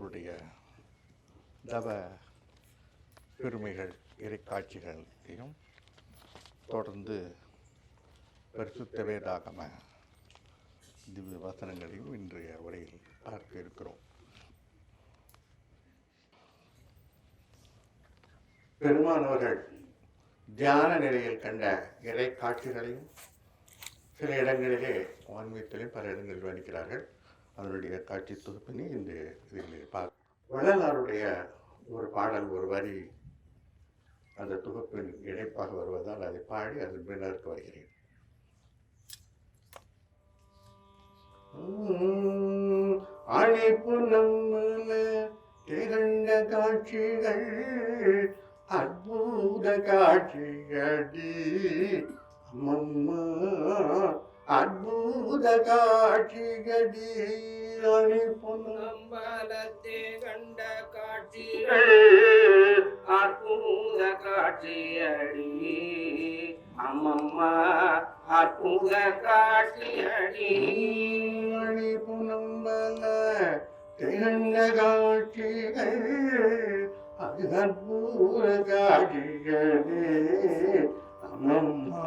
அவர்களுடைய தவ பெருமைகள் இறைக்காட்சிகளையும் தொடர்ந்து பரிசுத்த வேதாகம திவ்ய வசனங்களையும் இன்றைய உரையில் பார்க்க இருக்கிறோம். பெருமானவர்கள் தியான நிலையில் கண்ட இறை காட்சிகளையும் சில இடங்களிலே ஆன்மீகத்திலையும் பல இடங்களில் வர்ணிக்கிறார்கள் அதனுடைய காட்சி தொகுப்பினை இந்த இதில் பார்க்க வள்ளலாருடைய ஒரு பாடல் ஒரு வரி அந்த தொகுப்பின் இணைப்பாக வருவதால் அதை பாடி அதன் பின்னருக்கு வருகிறேன் அழைப்பு நம்மள திகழ்ந்த காட்சிகள் அற்புத காட்சியடி. அம்மம்மா அற்புத காட்சிகடி அழைப்பு அம்பலத்தே கண்ட காட்சிகள் அற்புத காட்சியடி அம்மம்மா அற்புத காட்சியடி மணி புனம்பல திகழ்ந்த காட்சிகள் அது அற்புத காட்சிகளே அம்மம்மா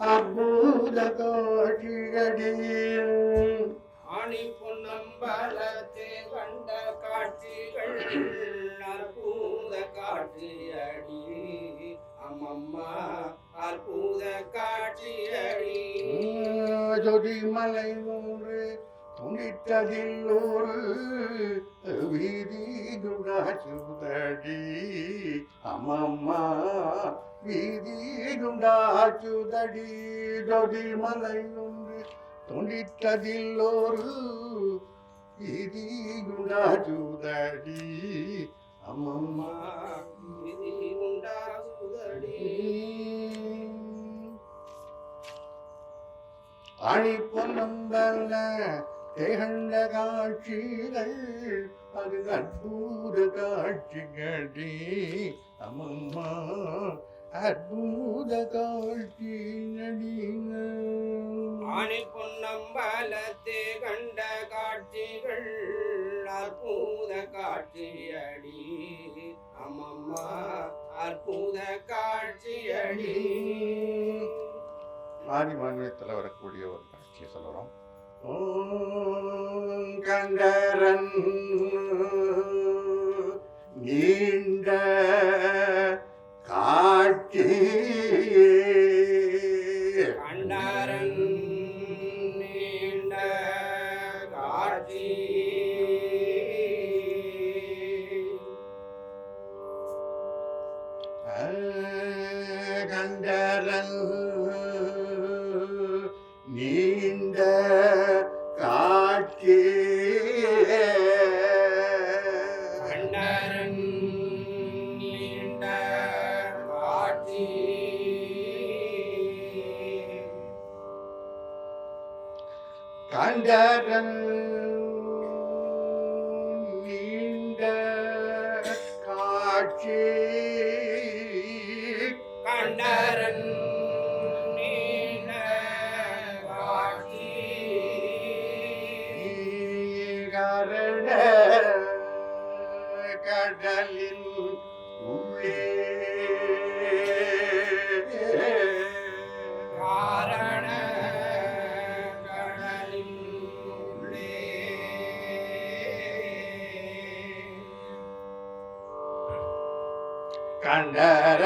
அற்புத காட்சிகளே ஆணி பொன்னம்பலத்தே கண்ட காட்சிகள் அற்புத காட்சியடி அம்மம்மா அற்புத காட்சியடி ஜொதிமலை ஒன்று துணித்ததில் ஒரு வீதி துடாச்சுதடி அம்மம்மா வீதி துண்டாச்சுதடி ஜொதிமலை ஒன்று துணித்ததில் ஒரு வீதி துண்டாச்சுதடி அம்மம்மா அணி பொன்னம்பல்ல திகழ்ந்த காட்சிகள் அது அற்புத காட்சிகளே. அம்மம்மா. அற்புத காட்சி ஆணி பொன்னம்பலத்தே கண்ட காட்சிகள் அற்புத காட்சியடி அம்மம்மா அற்புத காட்சியடி ஆதி மாநிலத்தில் வரக்கூடிய ஒரு காட்சியை சொல்கிறோம் ஓம் கண்டரன் நீண்ட காட்சி கண்டாரன் நீண்ட காட்சி கண்டரன் நீண்ட கண்டர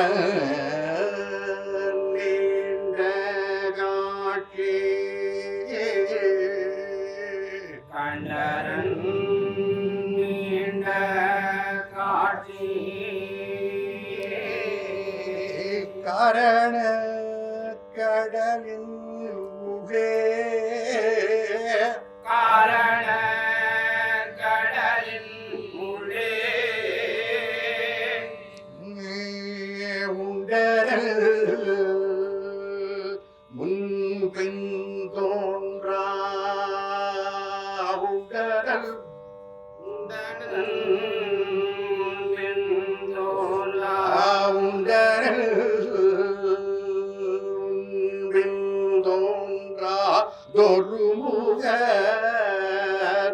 தொருமுக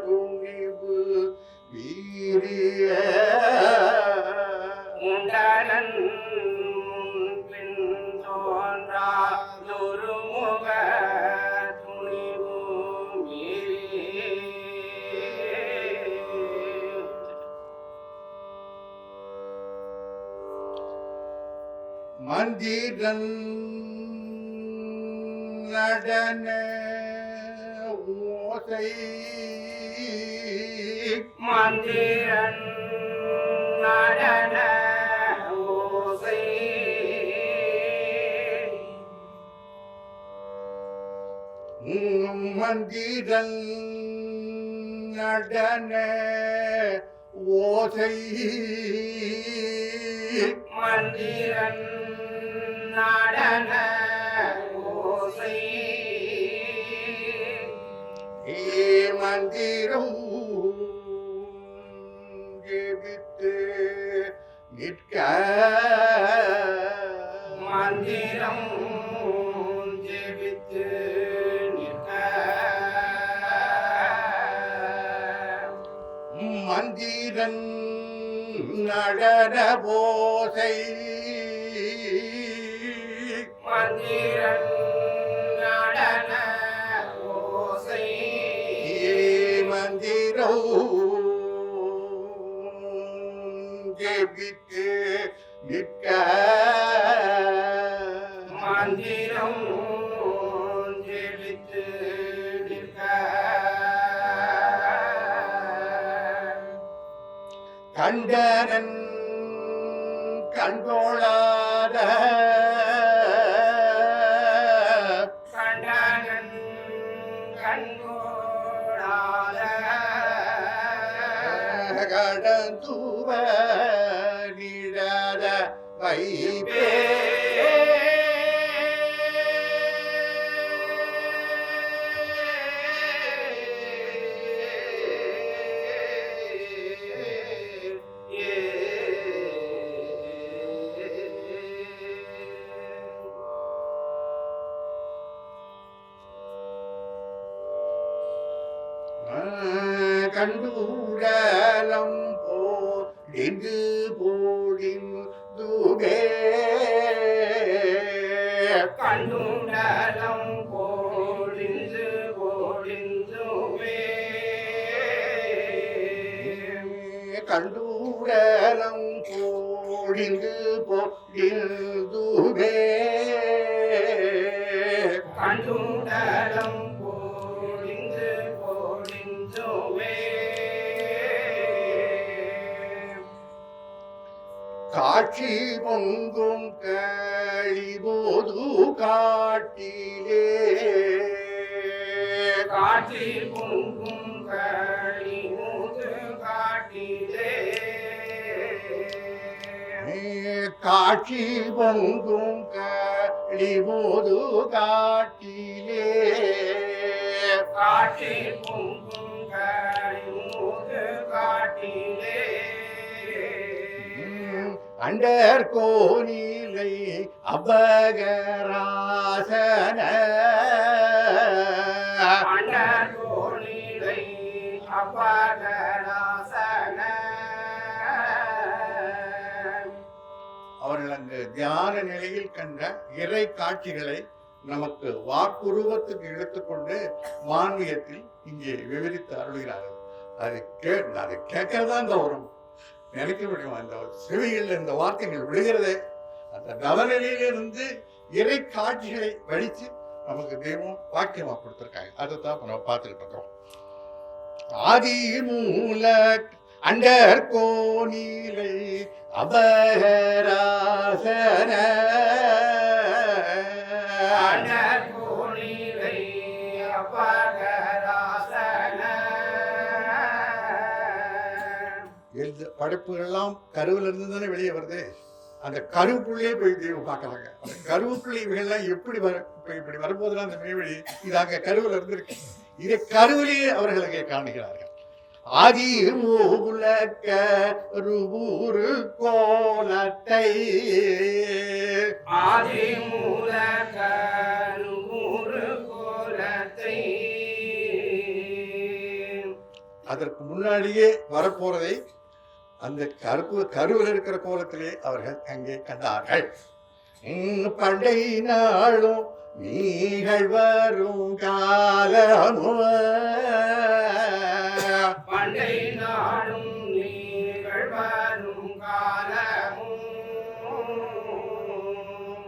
துணிவு வீரிய உண்டனன் பின் தோன்றா துருமுக துணிவும் மீறி. மந்திரன் நடன ஓசை மந்திரன் நடன ஓசை. மந்திரன் நடன ஓசை. மந்திரன் நடன மந்திரம் ஜெபித்து நிற்க. மந்திரம் ஜெபித்து நிற்க. மந்திரன் நடன போசை நிற்க. மந்திரம் ஜெபித்து நிற்க. கண்டனன் கண்கொளாத கண்டூடலம் போடிந்து போடின் துகே கண்டுடலம் போடிந்து போடிந்துவே காட்சி பொங்கும் கழிபோது காட்டிலே. காட்சி பொங்கும் காட்சி பொங்கும் கழிபோது காட்டிலே. காட்சி பொங்கும் களி மூது காட்டிலே. அண்டர் கோனிலை அபகராசன. தியான நிலையில் கண்ட இறை காட்சிகளை நமக்கு வாக்குருவத்துக்கு எடுத்துக்கொண்டு மான்மியத்தில் இங்கே விவரித்து அருள்கிறார்கள். அதை கே அதை கேட்கறதா இந்த வரும் நினைக்க முடியும்? அந்த செவிகளில் இந்த வார்த்தைகள் விழுகிறதே. அந்த நவநிலையிலிருந்து இறை காட்சிகளை வடித்து நமக்கு தெய்வம் வாக்கியமா கொடுத்துருக்காங்க. அதை தான் நம்ம பார்த்துக்கிட்டு இருக்கிறோம். ஆதி மூல அண்டர் கோணிலை அபகராசன. எழுத படைப்புகள்லாம் கருவுல இருந்து தானே வெளியே வருது. அந்த கருவுக்குள்ளேயே போய் தெய்வம் பார்க்கறாங்க. அந்த கருவுக்குள்ளே இவைகள்லாம் எப்படி வர இப்ப இப்படி வரும்போதெல்லாம் அந்த மேவழி இது அங்க கருவுல இருந்திருக்கு இதை கருவிலேயே அவர்கள் அங்கே காணுகிறார்கள். ஆதி மூலக்க ருபூரு கோலத்தை. ஆதி மூலக்க ருபூரு கோலத்தை. அதற்கு முன்னாடியே வரப்போறதை அந்த கருப்பு கருவில் இருக்கிற கோலத்திலே அவர்கள் அங்கே கண்டார்கள். பண்டை நாளும் நீங்கள் வரும் காலமும். பண்டை நாடும் நீங்கள் வரும் காலமும்.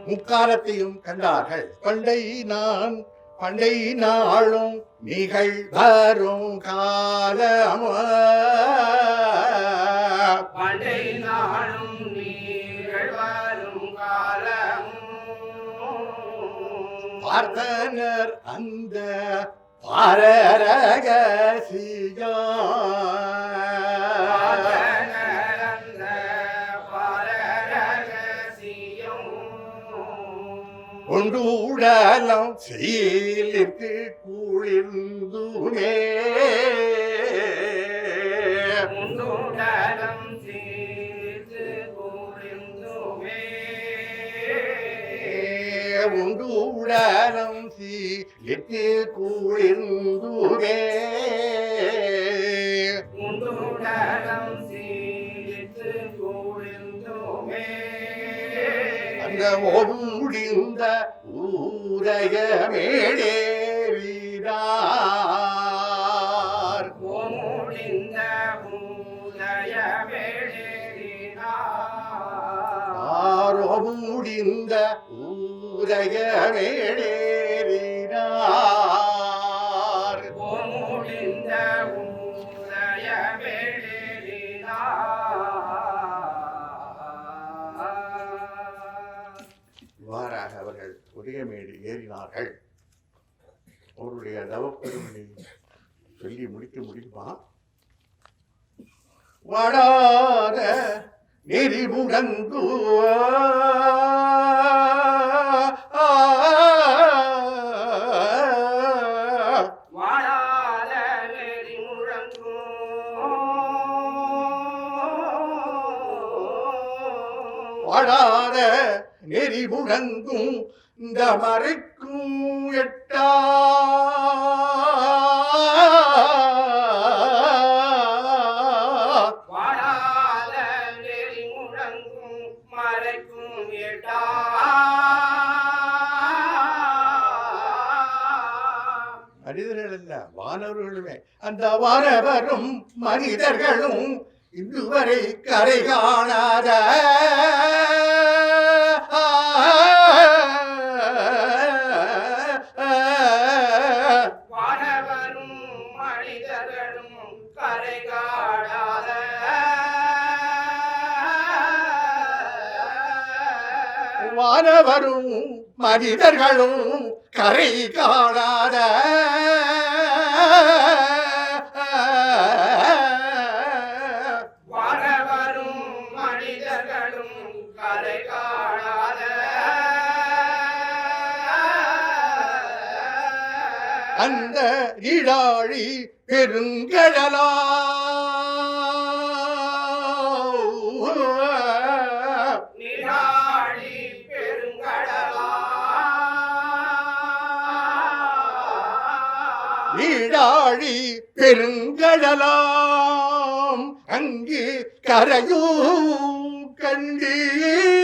முக்காலத்தையும் கண்டார்கள். பண்டை நான் பண்டை நாளும் நிகழ் வரும் காலமும் பண்டை நாடும் நீங்கள் வரும் காலமும். பார்த்தனர் அந்த பாரரகசியா பாதநலந்த பரரகசியம். ஒன்று உடலம் சீலிட்டு குளிர்ந்துமே. உண்டு உடலம் முன்னுடலம் சீர்த்து குளிர்ந்துமே. அந்த முடிந்த ஊரக மேடேறினார் முடிந்த வேளினார். ஆரோ முடிந்த ஊரக மேடேறினார் உதயமேடு அவருடைய தவப்பெருமனை சொல்லி முடிக்க முடியுமா வடாத நெறி முடங்கு வெறி வாழாத நெறி முடங்கும் இந்த மறை அந்த வானவரும் மனிதர்களும் இதுவரை கரை காணாத வானவரும் மனிதர்களும் கரை காணாத நிராழி பெருங்கடலா. ஈடாழி பெருங்கடலாம். அங்கு கரையூ கண்டி.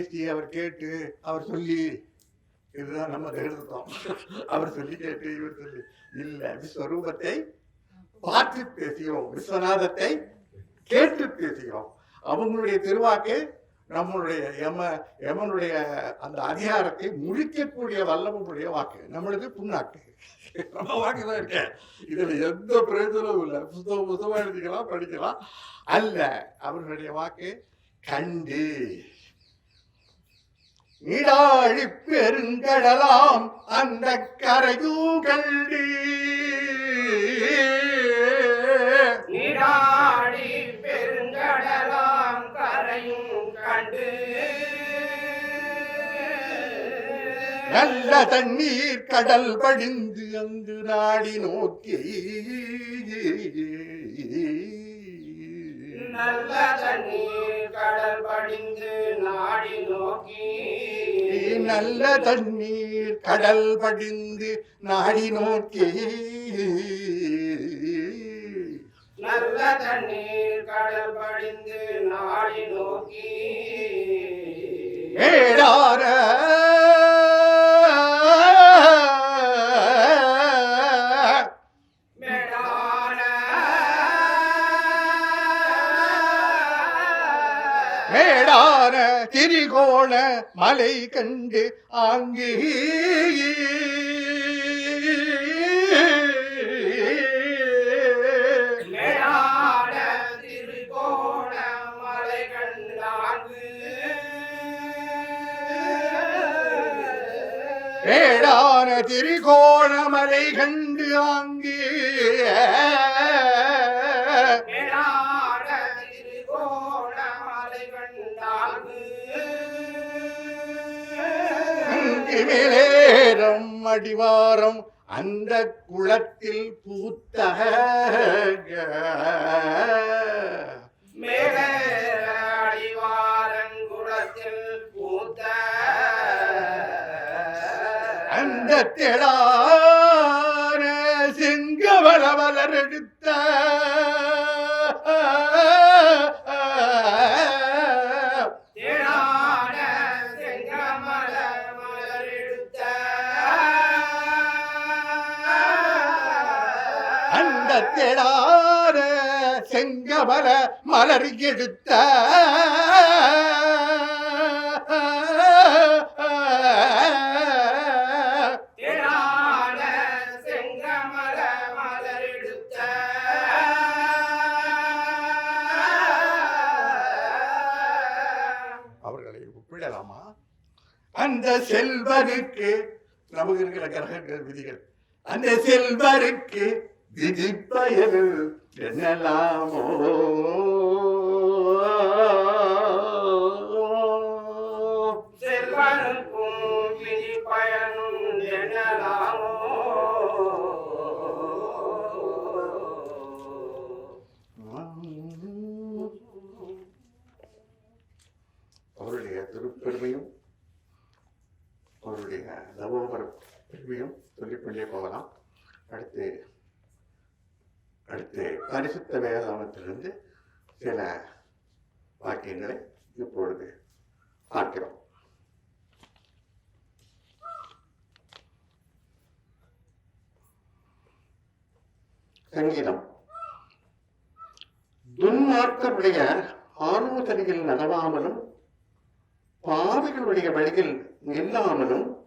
பேசி அவர் கேட்டு அவர் சொல்லி இதுதான் நம்ம எழுதுறோம் அவர் சொல்லி கேட்டு இவர் சொல்லி. இல்ல விஸ்வரூபத்தை பார்த்து பேசுகிறோம். விஸ்வநாதத்தை கேட்டு பேசுகிறோம். அவங்களுடைய திருவாக்கு நம்மளுடைய எம எமனுடைய அந்த அதிகாரத்தை முழிக்கக்கூடிய வல்லமுடைய வாக்கு. நம்மளுக்கு புண்ணாக்கு. நம்ம வாக்கு தான் இருக்கேன் இதுல எந்த பிரயோஜனமும் இல்லை. புத்தகம் புத்தகம் எழுதிக்கலாம் படிக்கலாம். அல்ல அவர்களுடைய வாக்கு கண்டு. நீடாழி பெருங்கடலாம் அந்த கரையும் கண்டு நீடாடி பெருங்கடலாம் கரையும் கண்டு. நல்ல தண்ணீர் கடல் படிந்து அங்கு நாடி நோக்கி. நல்ல தண்ணீர் கடல் படிந்து நாடி நோக்கி. நல்ல தண்ணீர் கடல் படிந்து நாடி நோக்கி. நல்ல தண்ணீர் கடல் படிந்து நாடி நோக்கி. ஏடார மலை கண்டு ஆங்கே. மேடான திருக்கோண மலை கண்டாங்கு மேடான திரிகோண மலை கண்டு ஆங்கே. மேலேறம் அடிவாரம் அந்த குளத்தில் பூத்த மேலே அடிவாரங்குடத்தில் பூத்த. அந்த தெடான செங்கவள வளரெடுத்த செங்கமல மலர் எடுத்த. அவர்களை ஒப்பிடலாமா? அந்த செல்வருக்கு நமக்கு இருக்கிற கிரகங்கள் விதிகள். அந்த செல்வருக்கு விதிப்பயல் என்னலாமோ செல்வனுக்கும் விதி பயனும் எனலாமோ அவருடைய திருப்பெருமையும் அவருடைய தவோபர பெருமையும் சொல்லிக்கொண்டே போகலாம். அடுத்து அடுத்து பரிசுத்த வேதாமத்திலிருந்து சில வாக்கியங்களை இப்பொழுது பார்க்கிறோம். சங்கீதம். துன்மார்க்கருடைய ஆலோசனையில் நடவாமலும் பாவிகளுடைய வழியில் நில்லாமலும்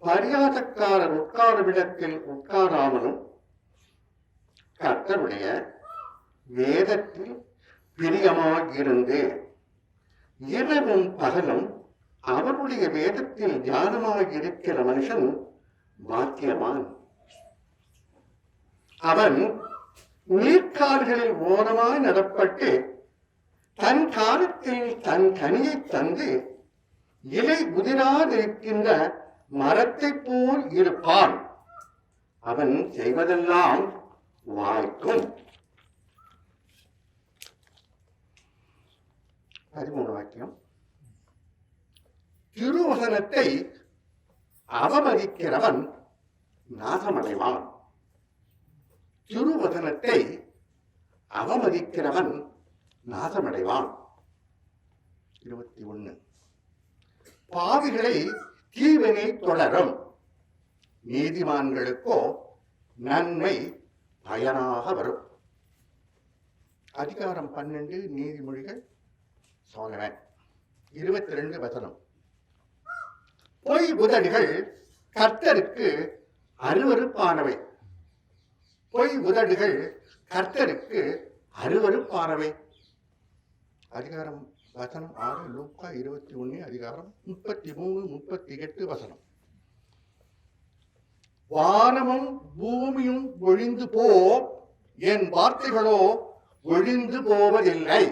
மரியாதக்காரர் உட்காரும் விடத்தில் உட்காராமலும் கர்த்தருடைய வேதத்தில் பிரியமாயிருந்து இரவும் பகலும் அவருடைய வேதத்தில் தியானமாக இருக்கிற மனுஷன் பாக்கியவான். அவன் நீர்க்கால்களில் ஓரமாய் நடப்பட்டு தன் காலத்தில் தன் கனியை தந்து இலை உதிராதிருக்கின்ற மரத்தைப் போல் இருப்பான். அவன் செய்வதெல்லாம் வாய்க்கும் பதிமூணு வாக்கியம் திருவசனத்தை அவமதிக்கிறவன் நாசமடைவான். திருவசனத்தை அவமதிக்கிறவன் நாசமடைவான். இருபத்தி ஒண்ணு. பாவிகளை தீவினை தொடரும். நீதிமான்களுக்கோ நன்மை பயனாக வரும். அதிகாரம் பன்னெண்டு நீதிமொழிகள் சோழவன் இருபத்தி ரெண்டு வசனம். பொய் உதடுகள் கர்த்தருக்கு அருவருப்பானவை. பொய் உதடுகள் கர்த்தருக்கு அருவருப்பானவை. அதிகாரம் வசனம் ஆறு லூக்கா இருபத்தி ஒன்று அதிகாரம் முப்பத்தி மூணு முப்பத்தி எட்டு வசனம். வானமும் பூமியும் ஒழிந்து போ என் வார்த்தைகளோ ஒழிந்து போவதில்லை.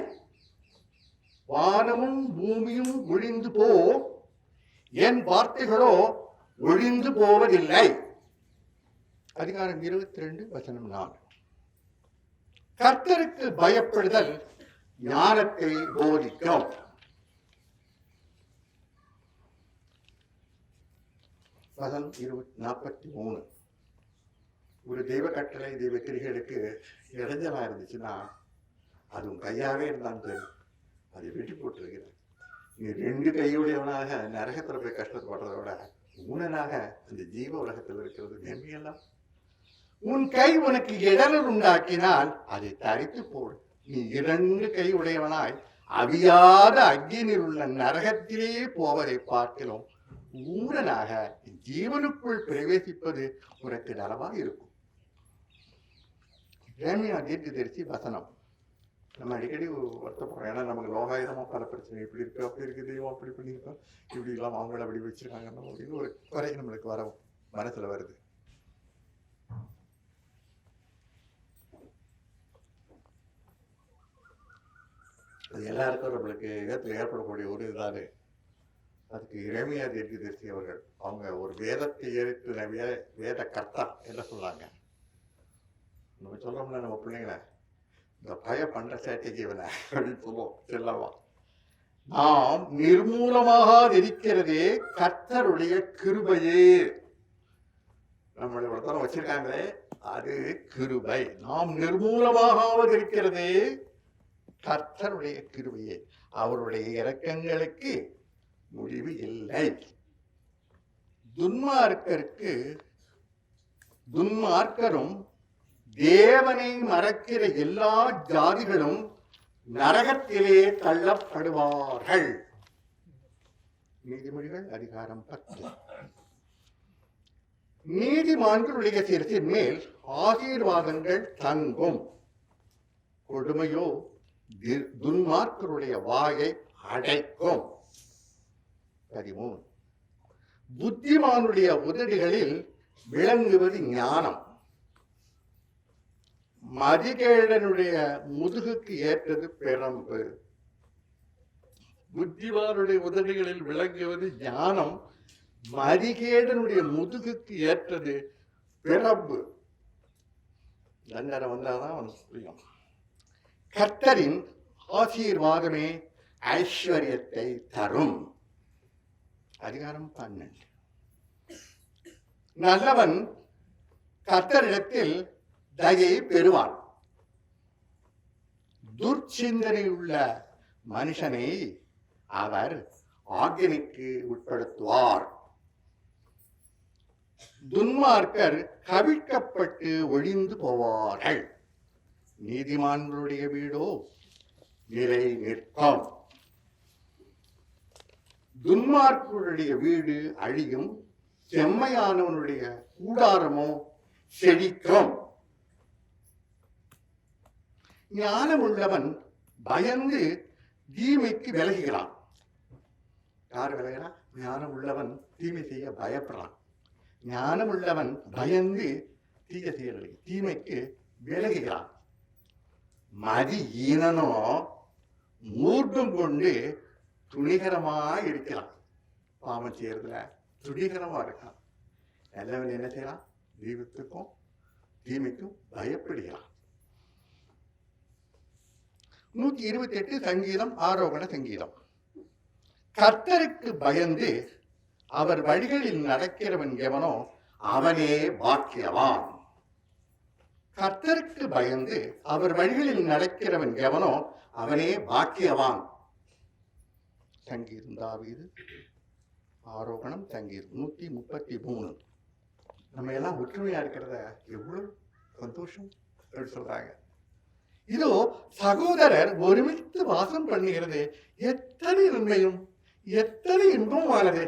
வானமும் பூமியும் ஒழிந்து போ என் வார்த்தைகளோ ஒழிந்து போவதில்லை. அதிகாரம் இருபத்தி ரெண்டு வசனம் நாலு கர்த்தருக்கு பயப்படுதல் ஞானத்தை போதிக்கும். பதம் இருபத்தி நாற்பத்தி மூணு. ஒரு தெய்வ கட்டளை தெய்வ கிரிகளுக்கு இடைஞ்சலாக இருந்துச்சுன்னா அது உன் இருந்தான் இருந்தாலும் சரி அதை வெட்டி போட்டிருக்கிறார். நீ ரெண்டு கையுடையவனாக நரகத்தில் போய் கஷ்டப்படுறத விட ஊனனாக அந்த ஜீவ உலகத்தில் இருக்கிறது நன்மையெல்லாம். உன் கை உனக்கு இடரல் உண்டாக்கினால் அதை தரித்து போடு. நீ இரண்டு கை உடையவனாய் அவியாத அக்னியில் உள்ள நரகத்திலே போவதை பார்க்கிறோம். ஊரனாக ஜீவனுக்குள் பிரவேசிப்பது உனக்கு நலமாக இருக்கும். ரேமியா தீர்க்க தரிசி வசனம். நம்ம அடிக்கடி வருத்தப்படுறோம். ஏன்னா நமக்கு லோகாயுதமாக பல பிரச்சனை இப்படி இருக்கு அப்படி இருக்கு தெய்வம் அப்படி பண்ணியிருக்கோம். இப்படி எல்லாம் அவங்கள அப்படி வச்சிருக்காங்க. அப்படின்னு ஒரு குறை நம்மளுக்கு வர மனசுல வருது. அது எல்லாருக்கும் நம்மளுக்கு ஏற்று ஏற்படக்கூடிய ஒரு இதாரு அதுக்கு இறைமையா தீர்க்கதரிசி அவர்கள் அவங்க ஒரு வேதத்தை ஏற்று வே வேத கர்த்தா என்ன சொல்லாங்க நம்ம சொல்கிறோம்ல நம்ம பிள்ளைங்கள. இந்த பய பண்ணுற சேட்டைக்கு இவனை அப்படின்னு சொல்லுவோம் செல்லவா. நாம் நிர்மூலமாக இருக்கிறதே கர்த்தருடைய கிருபையே. நம்மளை ஒருத்தரம் வச்சிருக்காங்களே அது கிருபை. நாம் நிர்மூலமாக இருக்கிறதே கர்த்தருடைய கிருபையே. அவருடைய இறக்கங்களுக்கு முடிவு இல்லை. துன்மார்க்கருக்கு துன்மார்க்கரும் தேவனை மறக்கிற எல்லா ஜாதிகளும் நரகத்திலே தள்ளப்படுவார்கள். நீதிமொழிகள் அதிகாரம் பத்து. நீதிமான்களுடைய சிரசின் மேல் ஆசீர்வாதங்கள் தங்கும். கொடுமையோ துன்மார்க்கருடைய வாயை அடைக்கும். பதிமூணு. புத்திமானுடைய உதடுகளில் விளங்குவது ஞானம். மதிகேழனுடைய முதுகுக்கு ஏற்றது பிறம்பு. புத்திமானுடைய உதடுகளில் விளங்குவது ஞானம். மதிகேடனுடைய முதுகுக்கு ஏற்றது பிறப்பு தண்டனை வந்தாதான் அவனுக்கு புரியும். கர்த்தரின் ஆசீர்வாதமே ஐஸ்வர்யத்தை தரும். அதிகாரம் பன்னெண்டு. நல்லவன் கர்த்தரிடத்தில் தயை பெறுவான். துர்ச்சிந்தனையுள்ள மனுஷனை அவர் ஆக்கினிக்கு உட்படுத்துவார். துன்மார்க்கர் கவிழ்க்கப்பட்டு ஒழிந்து போவார்கள். நீதிமான்களுடைய வீடோ நிலை நிற்கும் துன்மார்க்கனுடைய வீடு அழியும் செம்மையானவனுடைய கூடாரமோ செழிக்கும். ஞானமுள்ளவன் பயந்து தீமைக்கு விலகுகிறான். யார் விலகிறான் ஞானம் உள்ளவன் தீமை செய்ய பயப்படுறான். ஞானம் உள்ளவன் பயந்து தீய செயல்களை தீமைக்கு விலகுகிறான். மதி ஈனனோ மூர்க்கம் கொண்டு துணிகரமாக இருக்கலாம் பாவம் செய்யறதுல துணிகரமா இருக்கலாம். நல்லவன் என்ன செய்யலாம்? தெய்வத்துக்கும் தீமைக்கும் பயப்படுகிறான். நூத்தி இருபத்தி எட்டு சங்கீதம் ஆரோகண சங்கீதம். கர்த்தருக்கு பயந்து அவர் வழிகளில் நடக்கிறவன் எவனோ அவனே பாக்கியவான். கர்த்தருக்கு பயந்து அவர் வழிகளில் நடக்கிறவன் எவனோ அவனே பாக்கியவான். சங்கீதம் தாவீது ஆரோகணம் சங்கீதம் நூற்றி முப்பத்தி மூணு. நம்ம எல்லாம் ஒற்றுமையாக இருக்கிறத எவ்வளோ சந்தோஷம் அப்படி சொல்கிறாங்க இதோ சகோதரர் ஒருமித்து வாசம் பண்ணுகிறது. எத்தனை நன்மையும் எத்தனை இன்பமானது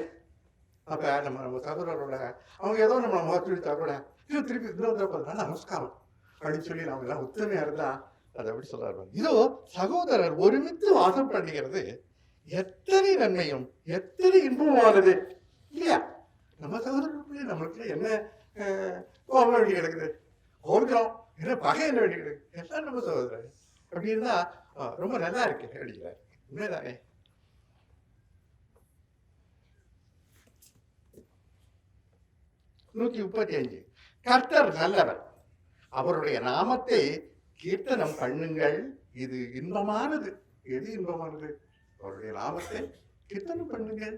அப்ப நம்ம நம்ம சகோதரரோட அவங்க ஏதோ நம்ம முகத்துழித்தா கூட இது திருப்பி இன்னொரு நமஸ்காரம். அப்படின்னு சொல்லி நம்ம எல்லாம் ஒத்துமையா இருந்தா அதை அப்படி சொல்றாரு இதோ சகோதரர் ஒருமித்து வாசம் பண்ணுகிறது. எத்தனை நன்மையும் எத்தனை இன்பமானது இல்லையா? நம்ம சகோதரர்களுக்குள்ளே நம்மளுக்குள்ள என்ன கோபம் வேண்டி கிடக்குது? கோபிக்கிறோம் என்ன பகை என்ன வேண்டி கிடக்குது? எல்லாம் நம்ம சகோதரர். அப்படி இருந்தா ரொம்ப நல்லா இருக்கு அப்படிங்கிறார். உண்மைதானே? நூத்தி முப்பத்தி அஞ்சு கர்த்தர் நல்லவர். அவருடைய நாமத்தை கீர்த்தனம் பண்ணுங்கள். இது இன்பமானது. எது இன்பமானது? அவருடைய லாபத்தை கீர்த்தனம் பண்ணுங்கள்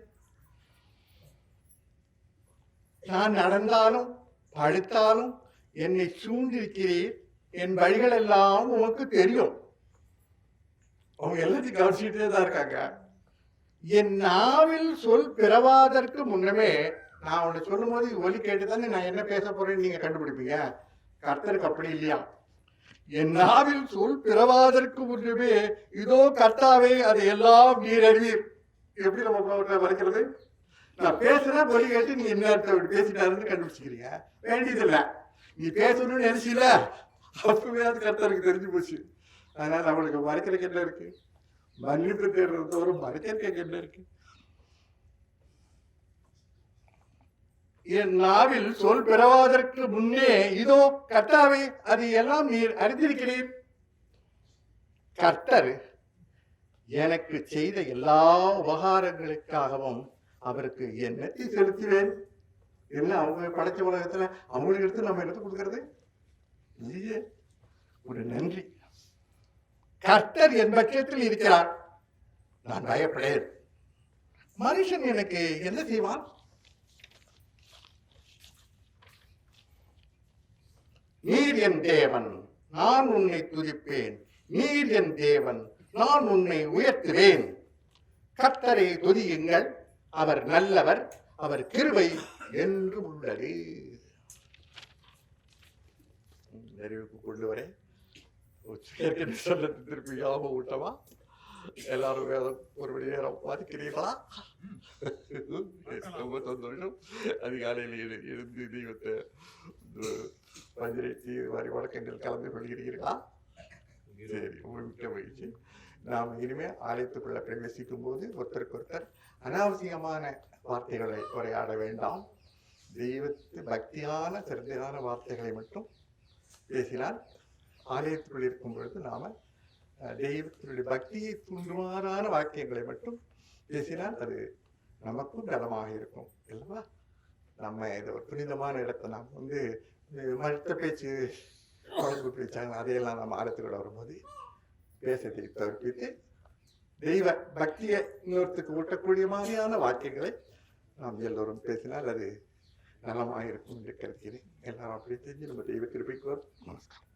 நான் நடந்தாலும் படுத்தாலும் என்னை சூழ்ந்திருக்கிறீர். என் வழிகள் எல்லாம் உனக்கு தெரியும். அவங்க எல்லாத்தையும் கவனிச்சுட்டே தான் இருக்காங்க. என் நாவில் சொல் பிறவாதற்கு முன்னமே நான் உன்னை சொல்லும் போது ஒலி கேட்டு தானே நான் என்ன பேச போறேன்னு நீங்க கண்டுபிடிப்பீங்க? கர்த்தருக்கு அப்படி இல்லையா? என் நாவில் சொல் பிறவாதற்கு முன்னுமே இதோ கர்த்தாவே அதை எல்லாம் நீர் அறிவீர். எப்படி நம்ம வரைக்கிறது நான் பேசுறேன் ஒலி கேட்டு நீ என்ன பேசிட்டாருன்னு கண்டுபிடிச்சிக்கிறீங்க. வேண்டியதில்லை. நீ பேசணும்னு நினைச்சில அப்பவே அது கர்த்தருக்கு தெரிஞ்சு போச்சு. அதனால அவளுக்கு மறைக்கிறதுக்கு என்ன இருக்கு. மன்னிப்பு தேடுறது தவிர மறைக்கிறதுக்கு என்ன இருக்கு. என் நாவில் சொல் பிறவாதற்கு முன்னே இதோ கர்த்தாவே அது எல்லாம் நீர் அறிந்திருக்கிறீர். கர்த்தர் எனக்கு செய்த எல்லா உபகாரங்களுக்காகவும் அவருக்கு என்னத்தை செலுத்துவேன்? என்ன அவங்க படைச்ச உலகத்துல அவங்களுக்கு எடுத்து நம்ம எடுத்து கொடுக்கறது? இல்லையே. ஒரு நன்றி. கர்த்தர் என் பட்சத்தில் இருக்கிறார். நான் பயப்படேன். மனுஷன் எனக்கு என்ன செய்வான்? நீர் என் தேவன் நான் உன்னை துதிப்பேன். நீர் என் தேவன் நான் உன்னை உயர்த்துவேன். கர்த்தரை துதியுங்கள். அவர் நல்லவர் அவர் கிருபை என்று உள்ளது. நிறைவுக்கு கொண்டு வரேன் திருப்பி ஞாபகம் விட்டவா எல்லாரும் வேதம் ஒரு மணி நேரம் பார்க்கிறீர்களா ரொம்ப சந்தோஷம். அதிகாலையில் எழுந்து தெய்வத்தை மதுரை வரி வழக்கங்கள் கலந்து கொள்கிறீர்களா சரி உங்களுக்கு மிக்க மகிழ்ச்சி நாம் இனிமே ஆலயத்துக்குள்ள பிரவேசிக்கும் போது ஒருத்தருக்கு ஒருத்தர் அனாவசியமான வார்த்தைகளை உரையாட வேண்டாம். தெய்வத்து பக்தியான சிறந்தான வார்த்தைகளை மட்டும் பேசினால் ஆலயத்துக்குள் இருக்கும் பொழுது நாம தெய்வத்தினுடைய பக்தியை தூண்டுமாறான வாக்கியங்களை மட்டும் பேசினால் அது நமக்கும் நலமாக இருக்கும். இல்லவா? நம்ம இது ஒரு புனிதமான இடத்தை நாம் வந்து மற்ற பேச்சு குழம்பு பேச்சாங்க அதையெல்லாம் நம்ம ஆழத்துக்கூட வரும்போது பேசத்தை தவிர்ப்பித்து தெய்வ பக்தியை இன்னொருத்துக்கு ஊட்டக்கூடிய மாதிரியான வாக்கியங்களை நாம் எல்லோரும் பேசினால் அது நலமாக இருக்கும் என்று கருதுகிறேன். எல்லாரும் அப்படி தெரிஞ்சு நம்ம தெய்வ திருப்பிக்கு வரும். நமஸ்காரம்.